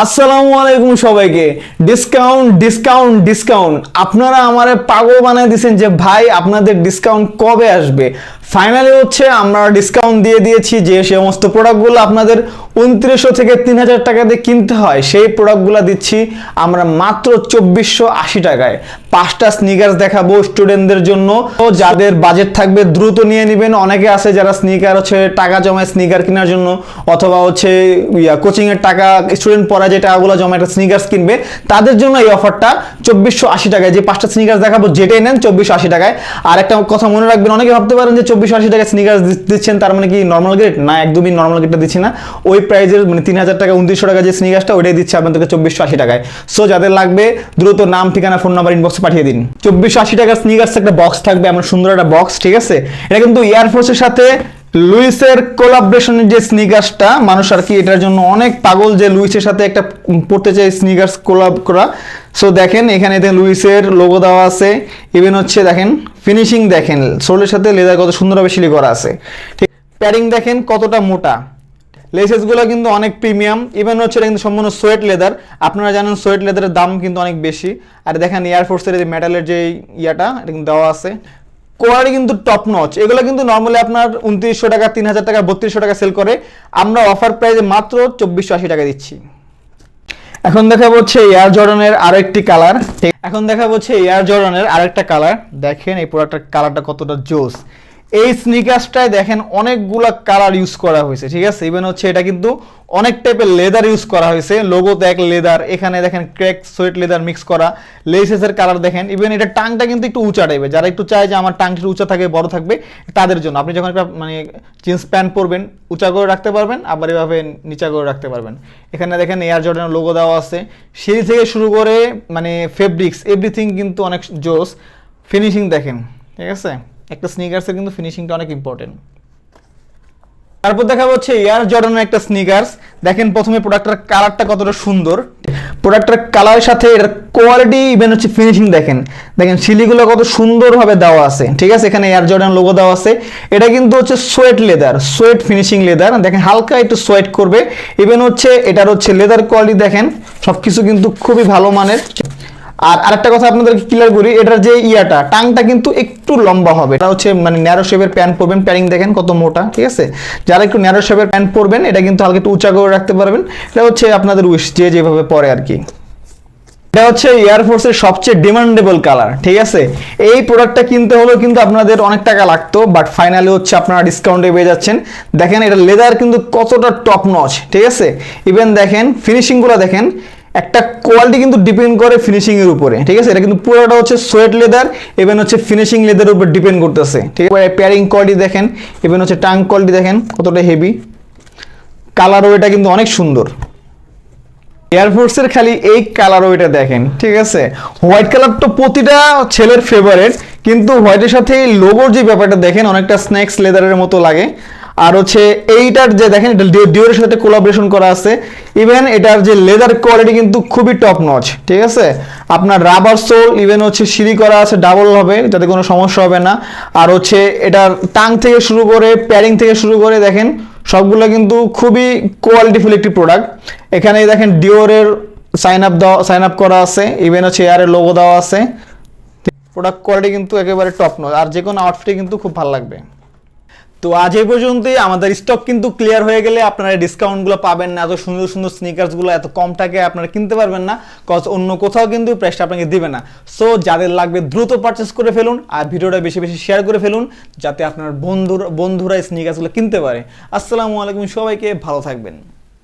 আসসালামু আলাইকুম সবাইকে। ডিসকাউন্ট ডিসকাউন্ট ডিসকাউন্ট আপনারা আমারে পাগল বানায় দিয়েছেন যে, ভাই, আপনাদের ডিসকাউন্ট কবে আসবে? ফাইনালি হচ্ছে আমরা ডিসকাউন্ট দিয়ে দিয়েছি যে সমস্ত প্রোডাক্টগুলো আপনাদের উনত্রিশশো থেকে তিন হাজার টাকা দিয়ে কিনতে হয়, সেই প্রোডাক্টগুলো দিচ্ছি আমরা মাত্র চব্বিশশো আশি টাকায়। পাঁচটা স্নিকার্স দেখাবো স্টুডেন্টদের জন্য। তো যাদের বাজেট থাকবে দ্রুত নিয়ে নেবেন। অনেকে আছে যারা স্নিকার হচ্ছে টাকা জমায় স্নিকার কেনার জন্য, অথবা হচ্ছে ইয়া কোচিং এর টাকা স্টুডেন্ট পড়া যে টাকাগুলো জমা একটা স্নিকার্স কিনবে, তাদের জন্য এই অফারটা চব্বিশশো আশি টাকায়। যে পাঁচটা স্নিকার্স দেখাবো, যেটাই নেন চব্বিশশো আশি টাকায়। আর একটা কথা মনে রাখবেন, অনেকে ভাবতে পারেন যে চব্বিশশো আশি টাকা স্নিকার্স দিচ্ছেন, তার মানে কি নর্মাল গ্রেড না, একদমই নর্মাল গ্রেডটা দিচ্ছি না। ওই প্রাইজের মানে তিন হাজার টাকা, উনত্রিশশো টাকা যে স্নিকার্সটা ওইটাই দিচ্ছে আপনাদেরকে চব্বিশশো আশি টাকায়। সো যাদের লাগবে, দ্রুত নাম, ঠিকানা ফোন নাম্বার ইনবক্সে পাঠিয়ে দিন। চব্বিশশো আশি টাকার স্নিকার্স একটা বক্স থাকবে আমার সুন্দর একটা বক্স ঠিক আছে? এটা কিন্তু এয়ারফোর্সের সাথে লুইসের কোলাবরেশনের যে স্নিকার্সটা মানুষ আর কি, এটার জন্য অনেক পাগল যে লুইসের সাথে একটা পড়তে চাই স্নিকার্স কোলাব করা। সো দেখেন, এখানে লুইসের লোগো দেওয়া আছে। ইভেন হচ্ছে, দেখেন ফিনিশিং দেখেন, সোলের সাথে লেদার কত সুন্দরভাবে সিলি করা আছে। ঠিক, প্যাডিং দেখেন কতটা মোটা। লেসেসগুলো কিন্তু অনেক প্রিমিয়াম ইভেন হচ্ছে এটা কিন্তু সম্পূর্ণ সোয়েট লেদার। আপনারা জানেন সোয়েট লেদারের দাম কিন্তু অনেক বেশি। আর দেখেন এয়ারফোর্সের যে মেটালের যে ইয়াটা, এটা কিন্তু দেওয়া আছে। কোয়ালিটি কিন্তু টপ নচ এগুলো কিন্তু নর্মালি আপনার উনত্রিশশো টাকা, তিন হাজার টাকা, বত্রিশশো টাকা সেল করে। আমরা অফার প্রাইসে মাত্র চব্বিশশো আশি টাকা দিচ্ছি। এখন দেখা হচ্ছে এয়ার জর্ডনের আরেকটি কালার এখন দেখা হচ্ছে এয়ার জর্ডনের আরেকটা কালার দেখেন এই প্রোডাক্টের কালারটা কতটা জোস। এই স্নিকার্সটায় দেখেন অনেকগুলা কালার ইউজ করা হয়েছে, ঠিক আছে? ইভেন হচ্ছে এটা কিন্তু অনেক টাইপের লেদার ইউজ করা হয়েছে। লোগোতে এক লেদার এখানে দেখেন ক্র্যাক সোয়েট লেদার মিক্স করা। লেসেসের কালার দেখেন ইভেন এটা টাংটা কিন্তু একটু উঁচা টাইপের যারা একটু চায় যে আমার টাংটা উঁচা থাকে, বড় থাকবে, তাদের জন্য। আপনি যখন একটা মানে জিন্স প্যান্ট পরবেন, উঁচা করে রাখতে পারবেন, আবার এভাবে নিচা করে রাখতে পারবেন। এখানে দেখেন এয়ার জর্ডানের লোগো দেওয়া আছে। সিঁড়ি থেকে শুরু করে মানে ফেব্রিক্স এভরিথিং কিন্তু অনেক জোস। ফিনিশিং দেখেন, ঠিক আছে? একটা স্নিকার্সের কিন্তু ফিনিশিংটা অনেক ইম্পর্টেন্ট তারপর দেখা হচ্ছে এয়ার জর্ডানের একটা স্নিকার্স দেখেন প্রথমে প্রোডাক্টের কালারটা কতটা সুন্দর। প্রোডাক্টের কালারের সাথে এটার কোয়ালিটি ইভেন হচ্ছে ফিনিশিং দেখেন। দেখেন শিলিগুলো কত সুন্দরভাবে দেওয়া আছে। ঠিক আছে? এখানে এয়ার জর্ডান লোগো দেওয়া আছে। এটা কিন্তু হচ্ছে suede leather suede finishing leather দেখেন হালকা একটু সোয়েট করবে। ইভেন হচ্ছে এটার হচ্ছে লেদার কোয়ালিটি দেখেন। সবকিছু কিন্তু খুবই ভালো মানের। আর আরেকটা কথা আপনাদেরকে ক্লিয়ার করি, এটার যে ইয়াটা, টাংটা কিন্তু একটু লম্বা হবে। এটা হচ্ছে মানে ন্যারো শেপের প্যান্ট পরবেন। প্যারিং দেখেন কত মোটা, ঠিক আছে? যারা একটু ন্যারো শেপের প্যান্ট পরবেন, এটা কিন্তু হালকা একটু উঁচা করে রাখতে পারবেন। এটা হচ্ছে আপনাদের উইশ যে যেভাবে পরে আর কি। এটা হচ্ছে এয়ারফোর্সের সবচেয়ে ডিমান্ডেবল কালার ঠিক আছে? এই প্রোডাক্টটা কিনতে হলেও কিন্তু আপনাদের অনেক টাকা লাগতো বাট ফাইনালি হচ্ছে আপনারা ডিসকাউন্টে পেয়ে যাচ্ছেন। দেখেন, এটা লেদার কিন্তু কতটা টপ নচ ঠিক আছে? ইভেন দেখেন ফিনিশিংগুলো দেখেন একটা কোয়ালিটি কিন্তু ডিপেন্ড করে ফিনিশিং এর উপরে, ঠিক আছে? এটা কিন্তু পুরোটা হচ্ছে সোয়েট লেদার ইভেন হচ্ছে ফিনিশিং লেদার উপর ডিপেন্ড করতেছে, ঠিক আছে? প্যারিং কোয়ালিটি দেখেন ইভেন হচ্ছে টাং কোয়ালিটি দেখেন, কতটা হেভি কালারও এটা কিন্তু অনেক সুন্দর। এয়ারফোর্সের খালি এই কালার ওইটা দেখেন, ঠিক আছে? হোয়াইট কালার তো প্রতিটা ছেলের ফেভারেট কিন্তু হোয়াইটের সাথে লোগোর যে ব্যাপারটা দেখেন, অনেকটা স্ন্যাক্স লেদারের মতো লাগে। আর হচ্ছে এইটার যে দেখেন, এটা ডিওরের সাথে কোলাবরেশন করা আছে। ইভেন এটার যে লেদার কোয়ালিটি কিন্তু খুবই টপ নচ ঠিক আছে? আপনার রাবার সোল ইভেন হচ্ছে সিঁড়ি করা আছে ডাবল হবে যাতে কোনো সমস্যা হবে না। আর হচ্ছে এটার টাং থেকে শুরু করে প্যারিং থেকে শুরু করে, দেখেন, সবগুলো কিন্তু খুবই কোয়ালিটিফুল একটি প্রোডাক্ট এখানে দেখেন ডিওরের সাইন আপ দেওয়া সাইন আপ করা আছে ইভেন হচ্ছে এয়ারের লোগো দেওয়া আছে। প্রোডাক্ট কোয়ালিটি কিন্তু একেবারে টপ নয় আর যে কোনো আউটফিটে কিন্তু খুব ভালো লাগবে। তো আজ এই পর্যন্তই। আমাদের স্টক কিন্তু ক্লিয়ার হয়ে গেলে আপনারা ডিসকাউন্টগুলো পাবেন না। এত সুন্দর সুন্দর স্নিকার্সগুলো এত কম টাকায় আপনারা কিনতে পারবেন না। কজ অন্য কোথাও কিন্তু প্রাইসটা আপনাকে দিবে না। সো যাদের লাগবে দ্রুত পারচেস করে ফেলুন আর ভিডিওটা বেশি বেশি শেয়ার করে ফেলুন, যাতে আপনার বন্ধুর বন্ধুরা স্নিকার্সগুলো কিনতে পারে। আসসালামু আলাইকুম সবাইকে, ভালো থাকবেন।